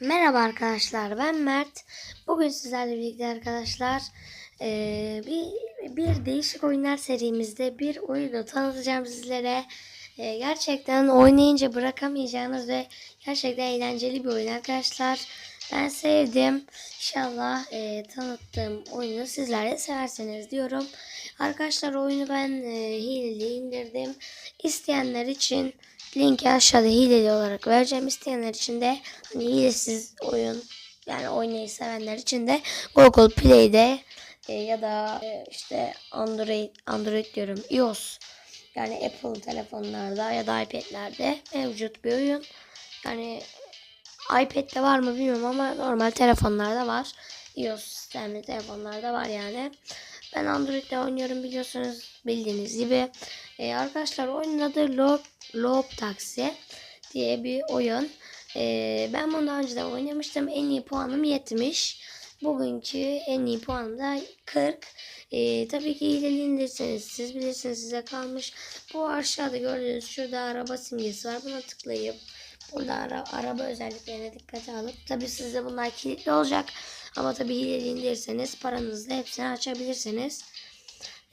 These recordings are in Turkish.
Merhaba arkadaşlar ben Mert. Bugün sizlerle birlikte arkadaşlar eee, bir, bir değişik oyunlar serimizde bir oyunu tanıtacağım sizlere. Eee, gerçekten oynayınca bırakamayacağınız ve gerçekten eğlenceli bir oyun arkadaşlar. Ben sevdim. İnşallah eee, tanıttığım oyunu sizler de severseniz diyorum. Arkadaşlar oyunu ben eee, hileli indirdim. İsteyenler için linki aşağıda hileli olarak vereceğim. İsteyenler için de hani hilesiz oyun yani oynayı sevenler için de Google Play'de e, ya da e, işte Android Android diyorum iOS yani Apple telefonlarda ya da iPad'lerde mevcut bir oyun. Yani iPad'de var mı bilmiyorum ama normal telefonlarda var. iOS sistemli telefonlarda var yani. Ben Android'de oynuyorum biliyorsunuz bildiğiniz gibi. Ee, arkadaşlar oyunun adı Loop, Taxi diye bir oyun. Ee, ben bunu daha önceden oynamıştım. En iyi puanım 70. Bugünkü en iyi puanım da 40. Ee, tabii ki hileli indirirseniz siz bilirsiniz size kalmış. Bu aşağıda gördüğünüz şurada araba simgesi var. Buna tıklayıp burada ara, araba özelliklerine dikkate alıp tabii sizde bunlar kilitli olacak. Ama tabii hileli indirirseniz paranızla hepsini açabilirsiniz.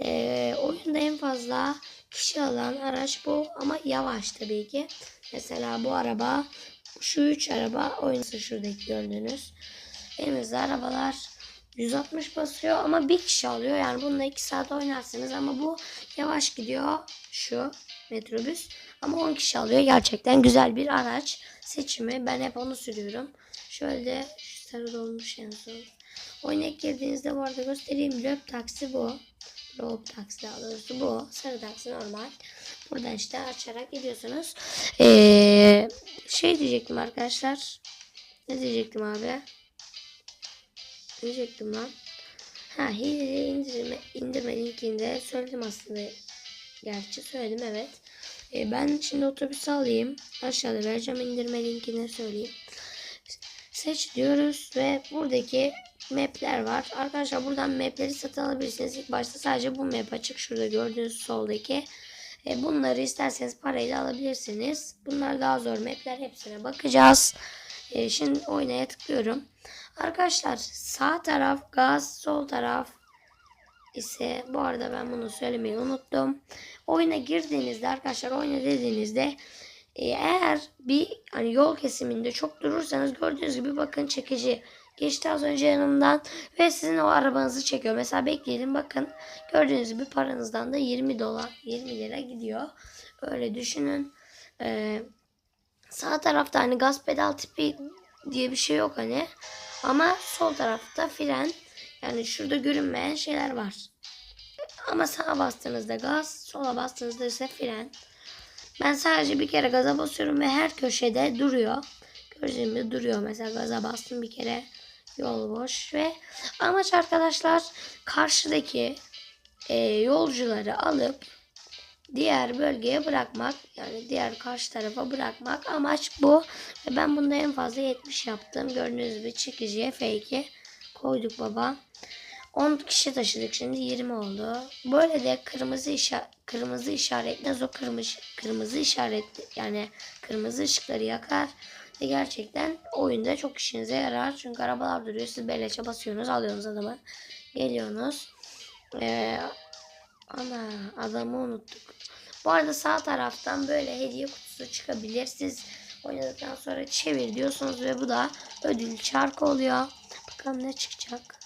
Ee, oyunda en fazla kişi alan araç bu ama yavaş tabii ki. Mesela bu araba şu üç araba oyuncu şuradaki gördüğünüz. En hızlı arabalar 160 basıyor ama bir kişi alıyor. Yani bununla 2 saat oynarsınız ama bu yavaş gidiyor şu metrobüs. Ama 10 kişi alıyor. Gerçekten güzel bir araç seçimi. Ben hep onu sürüyorum. Şöyle şu sarı dolmuş en son. Oyuna girdiğinizde bu arada göstereyim. Löp taksi bu. Loop taksi daha doğrusu bu. Sarı taksi normal. Buradan işte açarak gidiyorsunuz. Ee, şey diyecektim arkadaşlar. Ne diyecektim abi? Diyecektim lan? Ha hileli indirme, indirme linkinde söyledim aslında. Gerçi söyledim evet. Ee, ben şimdi otobüsü alayım. Aşağıda vereceğim indirme linkini söyleyeyim. Seç diyoruz ve buradaki mapler var. Arkadaşlar buradan mapleri satın alabilirsiniz. İlk başta sadece bu map açık. Şurada gördüğünüz soldaki. E, bunları isterseniz parayla alabilirsiniz. Bunlar daha zor mapler. Hepsine bakacağız. E, şimdi oynaya tıklıyorum. Arkadaşlar sağ taraf gaz, sol taraf ise bu arada ben bunu söylemeyi unuttum. Oyuna girdiğinizde arkadaşlar oyuna dediğinizde eğer bir hani yol kesiminde çok durursanız gördüğünüz gibi bakın çekici geçti az önce yanımdan ve sizin o arabanızı çekiyor. Mesela bekleyelim bakın gördüğünüz gibi paranızdan da 20 dolar 20 lira gidiyor. Öyle düşünün. Ee, sağ tarafta hani gaz pedal tipi diye bir şey yok hani. Ama sol tarafta fren yani şurada görünmeyen şeyler var. Ama sağa bastığınızda gaz, sola bastığınızda ise fren. Ben sadece bir kere gaza basıyorum ve her köşede duruyor. Gibi duruyor. Mesela gaza bastım bir kere yol boş ve amaç arkadaşlar karşıdaki e, yolcuları alıp diğer bölgeye bırakmak yani diğer karşı tarafa bırakmak amaç bu ve ben bunda en fazla 70 yaptım gördüğünüz gibi çekiciye F2 koyduk baba 10 kişi taşıdık şimdi 20 oldu böyle de kırmızı işaret kırmızı işaretli o kırmızı kırmızı işaret yani kırmızı ışıkları yakar ve gerçekten oyunda çok işinize yarar. Çünkü arabalar duruyor. Siz beleşe basıyorsunuz. Alıyorsunuz adamı. Geliyorsunuz. Ee, ana adamı unuttuk. Bu arada sağ taraftan böyle hediye kutusu çıkabilir. Siz oynadıktan sonra çevir diyorsunuz ve bu da ödül çarkı oluyor. Bakalım ne çıkacak.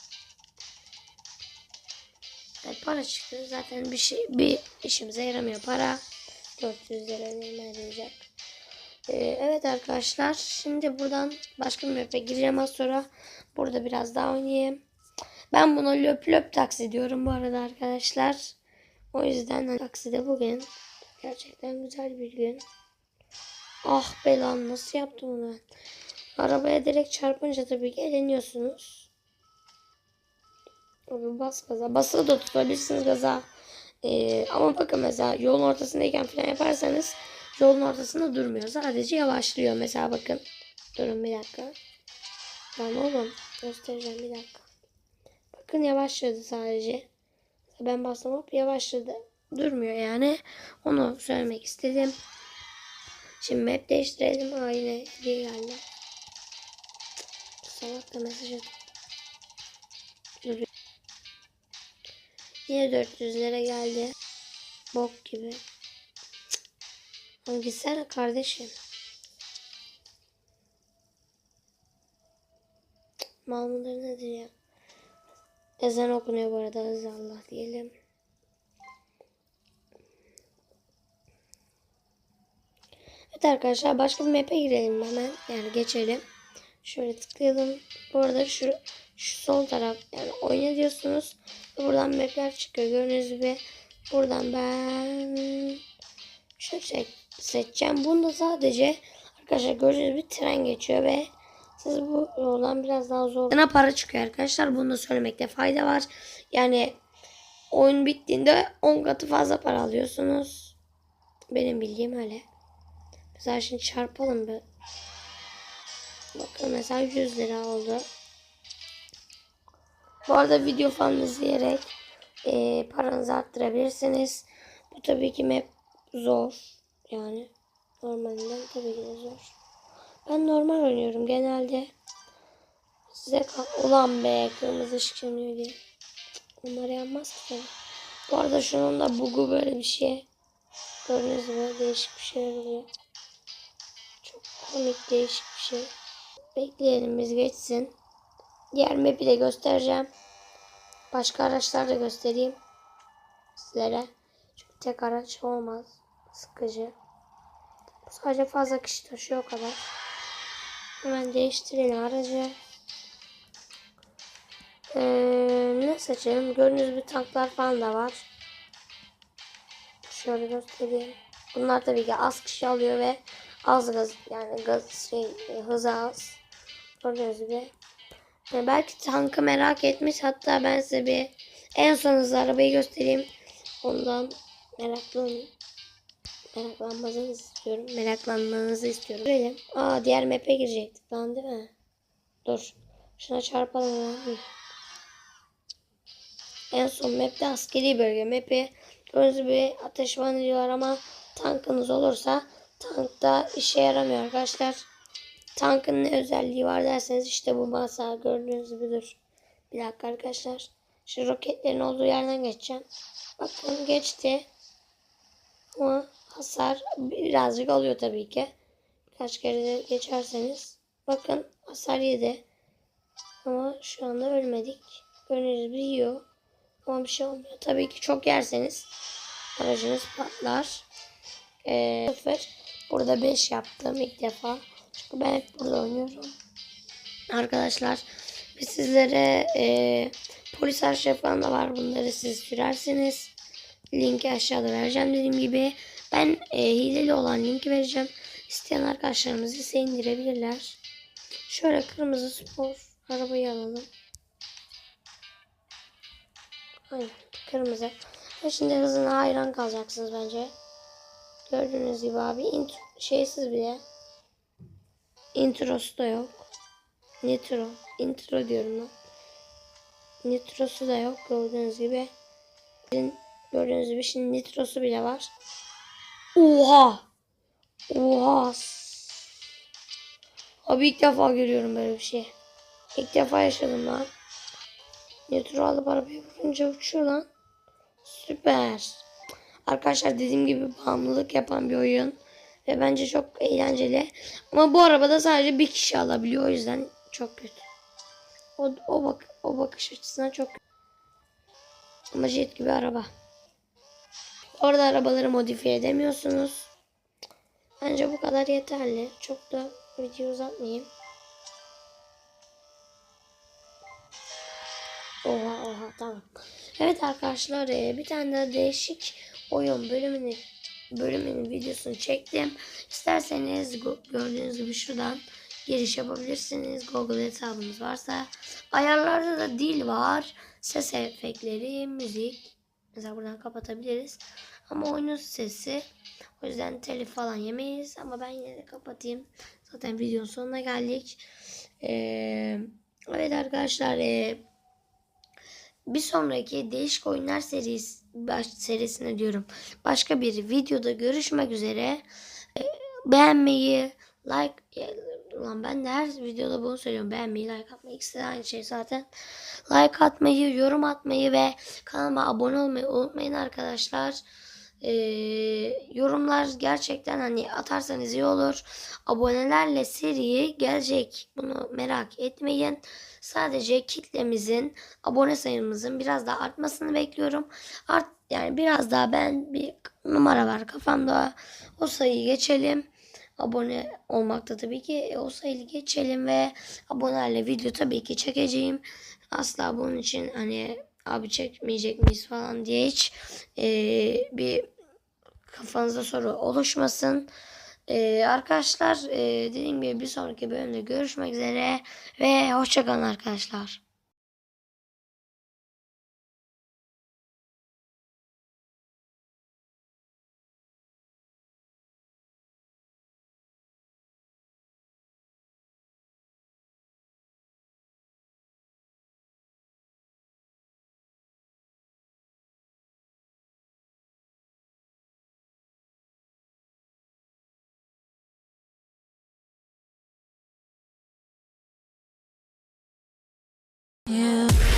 Evet, para çıktı. Zaten bir şey bir işimize yaramıyor para. 400 lira verecek. Ee, evet arkadaşlar şimdi buradan başka bir map'e gireceğim az sonra. Burada biraz daha oynayayım. Ben buna löp löp taksi diyorum bu arada arkadaşlar. O yüzden hani takside bugün gerçekten güzel bir gün. Ah be lan nasıl yaptım onu ben? Arabaya direkt çarpınca tabii ki eleniyorsunuz. Abi bas gaza. Basılı da tutabilirsiniz gaza. Ee, ama bakın mesela yolun ortasındayken falan yaparsanız yolun ortasında durmuyor. Sadece yavaşlıyor. Mesela bakın. Durun bir dakika. Lan oğlum göstereceğim bir dakika. Bakın yavaşladı sadece. Ben bastım hop yavaşladı. Durmuyor yani. Onu söylemek istedim. Şimdi map değiştirelim. Aa yine hediye geldi. Salak da mesaj at. Yine 400'lere geldi. Bok gibi. Oğlum gitsene kardeşim. Mıdır nedir ya? Ezan okunuyor bu arada. Hızlı Allah diyelim. Evet arkadaşlar başka bir map'e girelim hemen. Yani geçelim. Şöyle tıklayalım. Bu arada şu, şu sol taraf yani oyna diyorsunuz. Buradan map'ler çıkıyor. Gördüğünüz gibi buradan ben şunu seç, seçeceğim. Bunda sadece arkadaşlar gördüğünüz bir tren geçiyor ve siz bu yoldan biraz daha zor. Sana para çıkıyor arkadaşlar. Bunu da söylemekte fayda var. Yani oyun bittiğinde 10 katı fazla para alıyorsunuz. Benim bildiğim öyle. Mesela şimdi çarpalım bir. Bakın mesela 100 lira oldu. Bu arada video falan izleyerek e, paranızı arttırabilirsiniz. Bu tabii ki map zor. Yani normalinden tabii ki zor. Ben normal oynuyorum genelde. Size ulan be kırmızı ışık yanıyor diye. Bunlar yanmaz ki. Bu arada şunun da bugu böyle bir şey. Gördüğünüz gibi değişik bir şeyler oluyor. Çok komik değişik bir şey. Bekleyelim biz geçsin. Diğer map'i de göstereceğim. Başka araçlar da göstereyim. Sizlere. Çünkü tek araç olmaz. Sıkıcı. Sadece fazla kişi taşıyor o kadar. Hemen değiştirelim aracı. Ee, ne seçelim? Gördüğünüz bir tanklar falan da var. Şöyle göstereyim. Bunlar tabii ki az kişi alıyor ve az gaz yani gaz şey e, hızı az. Gördüğünüz gibi. Belki tankı merak etmiş. Hatta ben size bir en son hızlı arabayı göstereyim. Ondan meraklı meraklanmanızı istiyorum. Meraklanmanızı istiyorum. Görelim. Aa diğer map'e girecektik lan değil mi? Dur. Şuna çarpalım. Hı. En son map'te askeri bölge. Map'i gördüğünüz gibi ateşman ediyorlar ama tankınız olursa tankta işe yaramıyor arkadaşlar. Tankın ne özelliği var derseniz işte bu masa gördüğünüz gibi dur. Bir dakika arkadaşlar. Şu roketlerin olduğu yerden geçeceğim. Bakın geçti. Ama hasar birazcık alıyor tabii ki. Birkaç kere geçerseniz. Bakın hasar yedi. Ama şu anda ölmedik. Gördüğünüz gibi yiyor. Ama bir şey olmuyor. Tabii ki çok yerseniz aracınız patlar. Ee, sıfır. Burada 5 yaptım ilk defa. Ben hep burada oynuyorum. Arkadaşlar biz sizlere e, polis arşiv falan da var. Bunları siz sürerseniz linki aşağıda vereceğim dediğim gibi. Ben e, hileli olan linki vereceğim. İsteyen arkadaşlarımız ise indirebilirler. Şöyle kırmızı spor arabayı alalım. Aynen kırmızı. Ve şimdi hızına hayran kalacaksınız bence. Gördüğünüz gibi abi şeysiz bile. Introsu da yok. Nitro. Intro diyorum lan. Nitrosu da yok gördüğünüz gibi. Gördüğünüz gibi şimdi nitrosu bile var. Oha! Oha! Abi ilk defa görüyorum böyle bir şey. İlk defa yaşadım lan. Nitro alıp arabaya vurunca uçuyor lan. Süper. Arkadaşlar dediğim gibi bağımlılık yapan bir oyun. Ve bence çok eğlenceli. Ama bu arabada sadece bir kişi alabiliyor. O yüzden çok kötü. O, o, bak, o bakış açısından çok kötü. Ama jet gibi araba. Orada arabaları modifiye edemiyorsunuz. Bence bu kadar yeterli. Çok da video uzatmayayım. Oha oha tamam. Evet arkadaşlar e, bir tane daha değişik oyun bölümünü bölümünün videosunu çektim. İsterseniz gördüğünüz gibi şuradan giriş yapabilirsiniz. Google hesabınız varsa. Ayarlarda da dil var. Ses efektleri, müzik. Mesela buradan kapatabiliriz. Ama oyunun sesi. O yüzden telif falan yemeyiz. Ama ben yine de kapatayım. Zaten videonun sonuna geldik. Ee, evet arkadaşlar. E, bir sonraki değişik oyunlar serisi baş, serisine diyorum. Başka bir videoda görüşmek üzere. Ee, beğenmeyi, like Ulan ben de her videoda bunu söylüyorum. Beğenmeyi, like atmayı. İkisi aynı şey zaten. Like atmayı, yorum atmayı ve kanalıma abone olmayı unutmayın arkadaşlar. Ee, yorumlar gerçekten hani atarsanız iyi olur. Abonelerle seri gelecek. Bunu merak etmeyin. Sadece kitlemizin, abone sayımızın biraz daha artmasını bekliyorum. Art yani biraz daha ben bir numara var kafamda. O sayıyı geçelim abone olmakta tabii ki e, o sayıyı geçelim ve abonelerle video tabii ki çekeceğim. Asla bunun için hani abi çekmeyecek miyiz falan diye hiç e, bir kafanızda soru oluşmasın. E, arkadaşlar e, dediğim gibi bir sonraki bölümde görüşmek üzere ve hoşçakalın arkadaşlar. You